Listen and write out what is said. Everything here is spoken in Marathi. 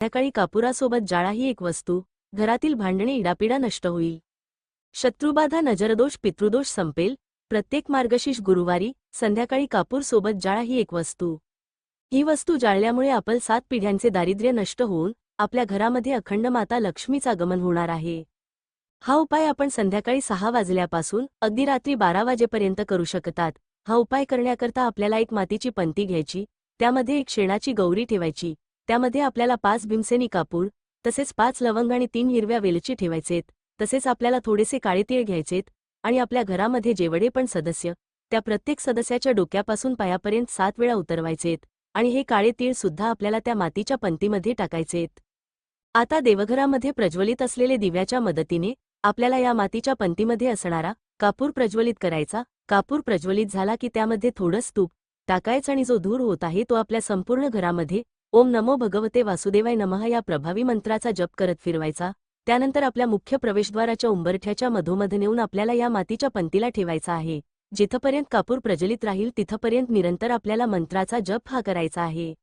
संध्याकाळी कापुरासोबत जाळा ही एक वस्तू. घरातील भांडणे इडापिडा नष्ट होईल. शत्रुबाधा नजरदोष पितृदोष संपेल. प्रत्येक मार्गशीर्ष गुरुवारी संध्याकाळी कापूर सोबत जाळा ही एक वस्तू. ही वस्तू जाळल्यामुळे आपल सात पिढ्यांचे दारिद्र्य नष्ट होऊन आपल्या घरामध्ये अखंड माता लक्ष्मीचं आगमन होणार आहे. हा उपाय आपण संध्याकाळी सहा वाजल्यापासून अगदी रात्री बारा वाजेपर्यंत करू शकतात. हा उपाय करण्याकरता आपल्याला एक मातीची पंती घ्यायची त्यामध्ये एक शेणाची गौरी ठेवायची. त्यामध्ये आपल्याला पाच भीमसेनी कापूर तसेच पाच लवंग आणि तीन हिरव्या वेलची ठेवायचेत तसेच आपल्याला थोडेसे काळे तीळ घ्यायचेत आणि आपल्या घरामध्ये जेवढे पण सदस्य त्या प्रत्येक सदस्याच्या डोक्यापासून पायापर्यंत सात वेळा उतरवायचेत आणि हे काळे तीळ सुद्धा आपल्याला त्या मातीच्या पंतीमध्ये टाकायचेत. आता देवघरामध्ये प्रज्वलित असलेले दिव्याच्या मदतीने आपल्याला या मातीच्या पंतीमध्ये असणारा कापूर प्रज्वलित करायचा कापूर प्रज्वलित झाला की त्यामध्ये थोडं तूप टाकायचं आणि जो धूर होत आहे तो आपल्या संपूर्ण घरामध्ये ओम नमो भगवते वासुदेवाय नमः या प्रभावी मंत्राचा जप करत फिरवायचा. त्यानंतर आपल्या मुख्य प्रवेशद्वाराच्या उंबरठ्याच्या मधोमध नेऊन आपल्याला या मातीच्या पंतीला ठेवायचा आहे. जिथपर्यंत कापूर प्रज्वलित राहील तिथपर्यंत निरंतर आपल्याला मंत्राचा जप हा करायचा आहे.